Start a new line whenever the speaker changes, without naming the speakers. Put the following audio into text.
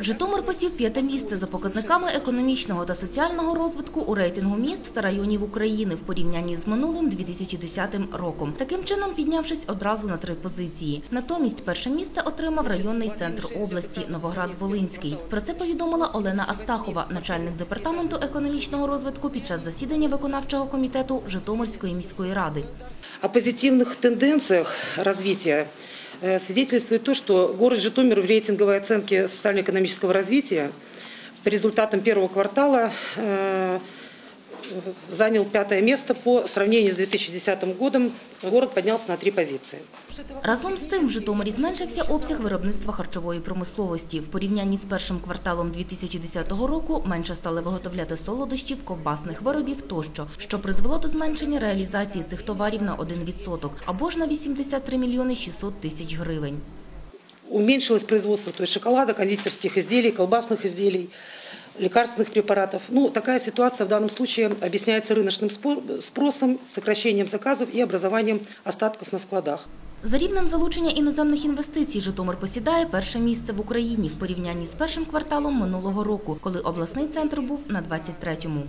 Житомир посів п'яте місце за показниками економічного та соціального розвитку у рейтингу міст та районів України в порівнянні з минулим 2010 роком. Таким чином, піднявшись одразу на три позиції. Натомість перше місце отримав районний центр області Новоград-Волинський. Про це повідомила Олена Астахова, начальник департаменту економічного розвитку під час засідання виконавчого комітету Житомирської міської ради.
О позитивных тенденциях развития э, свидетельствует то, что город Житомир в рейтинговой оценке социально-экономического развития по результатам первого квартала э, занял пятое место по сравнению с 2010 годом. Город поднялся на три позиции.
Разом з тим, в Житомирі зменшився обсяг виробництва харчової промисловості. В порівнянні з першим кварталом 2010 року менше стали виготовляти солодощів, ковбасних виробів тощо, що призвело до зменшення реалізації цих товарів на 1% або ж на 83 мільйони 600 тисяч гривень.
Уменьшилось производство то есть шоколада, кондитерских изделий, колбасных изделий, лекарственных препаратов. Ну, такая ситуация в данном случае объясняется рыночным спо- спросом, сокращением заказов и образованием остатков на складах.
За рівнем залучення іноземних інвестицій Житомир посідає перше місце в Україні в порівнянні з першим кварталом минулого року, коли обласний центр був на 23-му.